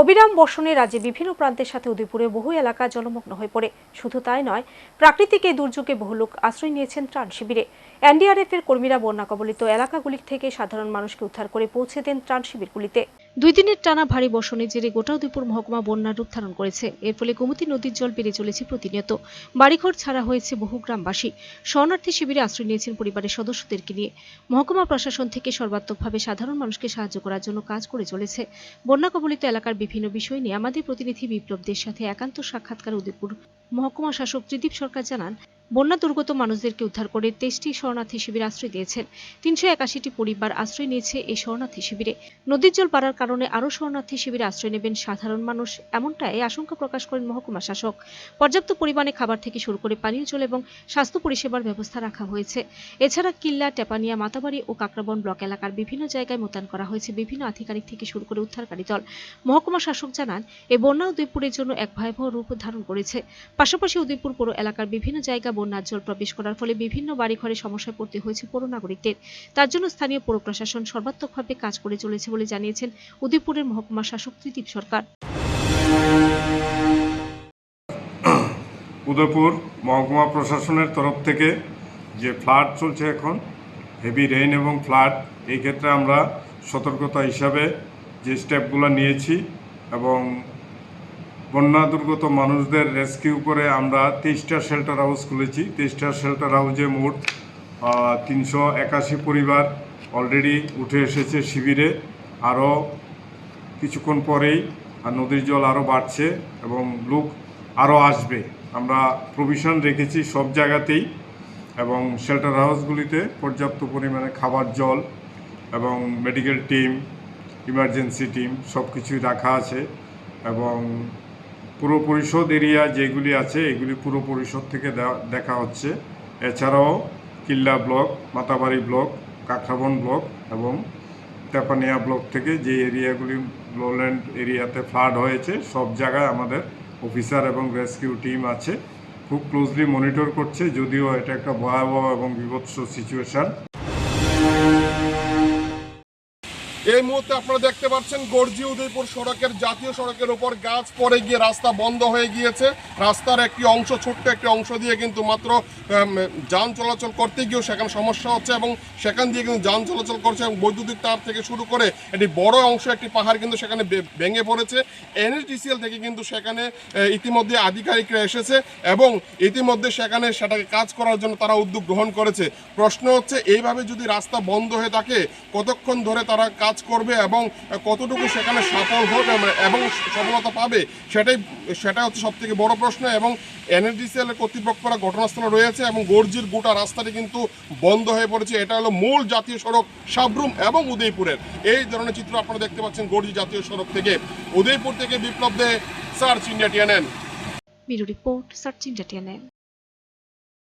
অবিরাম বর্ষণে রাজ্যে বিভিন্ন প্রান্তের সাথে উদয়পুরে বহু এলাকা জলমগ্ন হয়ে পড়ে। শুধু তাই নয়, প্রাকৃতিক এই দুর্যোগে বহু লোক আশ্রয় নিয়েছেন ত্রাণ শিবিরে। এনডিআরএফ এর কর্মীরা বন্যা কবলিত এলাকাগুলি থেকে সাধারণ মানুষকে উদ্ধার করে পৌঁছে দেন ত্রাণ শিবিরগুলিতে। দুই দিনের টানা ভারী বর্ষণের জেরে গোটা উদয়পুর মহকুমা বন্যার রূপ ধারণ করেছে। এর ফলে গোমতী নদীর জল বেড়ে চলেছে প্রতিনিয়ত। বাড়িঘর ছাড়া হয়েছে বহু গ্রামবাসী। শরণার্থী শিবিরে আশ্রয় নিয়েছেন পরিবারের সদস্যদেরকে নিয়ে। মহকুমা প্রশাসন থেকে সর্বাত্মকভাবে সাধারণ মানুষকে সাহায্য করার জন্য কাজ করে চলেছে। বন্যা কবলিত এলাকার বিভিন্ন বিষয় নিয়ে আমাদের প্রতিনিধি বিপ্লবদের সাথে একান্ত সাক্ষাৎকার উদয়পুর মহকুমা শাসক ত্রিদীপ সরকার জানান বন্যা দুর্গত মানুষদেরকে উদ্ধার করে তেইশটি শরণার্থী শিবির আশ্রয় দিয়েছেন। তিনশো একাশিটি পরিবার আশ্রয় নিয়েছে এই শরণার্থী শিবিরে। নদীর জল বাড়ার কারণে আরও শরণার্থী শিবিরে আশ্রয় নেবেন সাধারণ মানুষ, এমনটাই আশঙ্কা প্রকাশ করেন মহকুমা শাসক। পর্যাপ্ত পরিমাণে খাবার থেকে শুরু করে পানীয় জল এবং স্বাস্থ্য পরিষেবার ব্যবস্থা রাখা হয়েছে। এছাড়া কিল্লা, টেপানিয়া, মাতাবাড়ি ও কাকরাবন ব্লক এলাকার বিভিন্ন জায়গায় মোতায়েন করা হয়েছে বিভিন্ন আধিকারিক থেকে শুরু করে উদ্ধারকারী দল। মহকুমা শাসক জানান এই বন্যা উদয়পুরের জন্য এক ভয়াবহ রূপ ধারণ করেছে। পাশাপাশি উদয়পুর পৌর এলাকার বিভিন্ন জায়গা বন্যার জল প্রবেশ করার ফলে বিভিন্ন বাড়িঘরে সমস্যায় পড়তে হয়েছে পৌর নাগরিকদের। তার জন্য স্থানীয় পৌর প্রশাসন সর্বাত্মকভাবে কাজ করে চলেছে বলে জানিয়েছেন উদয়পুরের মহকুমা শাসক ত্রিদীপ সরকার। উদয়পুর মহকুমা প্রশাসনের তরফ থেকে যে ফ্লাড চলছে এখন, হেভি রেইন এবং ফ্লাড, এই ক্ষেত্রে আমরা সতর্কতা হিসাবে যে স্টেপগুলো নিয়েছি এবং বন্যা দুর্গত মানুষদের রেস্কিউ করে আমরা তেইশটা শেল্টার হাউস খুলেছি। তেইশটা শেল্টার হাউসে মোট তিনশো একাশি পরিবার অলরেডি উঠে এসেছে শিবিরে। আরও কিছুক্ষণ পরেই নদীর জল আরও বাড়ছে এবং লোক আরও আসবে। আমরা প্রভিশন রেখেছি সব জায়গাতেই এবং শেল্টার হাউসগুলিতে পর্যাপ্ত পরিমাণে খাবার জল এবং মেডিকেল টিম ইমার্জেন্সি টিম সব কিছুই রাখা আছে এবং পুরো পরিষদ এরিয়া যেগুলি আছে, এগুলি পুরো পরিষদ থেকে দেখা হচ্ছে। এছাড়াও Killa block, Matabari block Kakraban block এবং তেপানিয়া ব্লক থেকে যে এরিয়াগুলি লোল্যান্ড এরিয়াতে ফ্লাড হয়েছে, সব জায়গায় আমাদের অফিসার এবং রেস্কিউ টিম আছে। খুব ক্লোজলি মনিটর করছে, যদিও এটা একটা ভয়াবহ এবং বিভৎস সিচুয়েশন এই মুহূর্তে আপনারা দেখতে পাচ্ছেন গর্জি উদয়পুর সড়কের জাতীয় সড়কের উপর গাছ পড়ে গিয়ে রাস্তা বন্ধ হয়ে গিয়েছে। রাস্তার একটি অংশ, ছোট্ট একটি অংশ দিয়ে কিন্তু মাত্র যান চলাচল করতে গিয়েও সেখানে সমস্যা হচ্ছে এবং সেখান দিয়ে কিন্তু যান চলাচল করছে এবং বৈদ্যুতিক তার থেকে শুরু করে একটি বড় অংশ, একটি পাহাড় কিন্তু সেখানে ভেঙে পড়েছে। এনএসডিসিএল থেকে কিন্তু সেখানে ইতিমধ্যে আধিকারিকরা এসেছে এবং ইতিমধ্যে সেখানে সেটাকে কাজ করার জন্য তারা উদ্যোগ গ্রহণ করেছে। প্রশ্ন হচ্ছে, এইভাবে যদি রাস্তা বন্ধ হয়ে থাকে, কতক্ষণ ধরে তারা কাজ করবে এবং কতটুকু সেখানে সফল হবে এবং সফলতা পাবে, সেটাই সেটা হচ্ছে সব থেকে বড় প্রশ্ন এবং এনএসডিসিএল কর্তৃপক্ষরা ঘটনাস্থলে রয়েছে এবং গর্জির গোটা রাস্তাটি কিন্তু বন্ধ হয়ে পড়েছে। এটা হলো মূল জাতীয় সড়ক সাবরুম এবং উদয়পুরের। এই ধরনের চিত্র আপনারা দেখতে পাচ্ছেন গর্জি জাতীয় সড়ক থেকে। উদয়পুর থেকে Biplab Dey, search India TNN. Bureau report, search India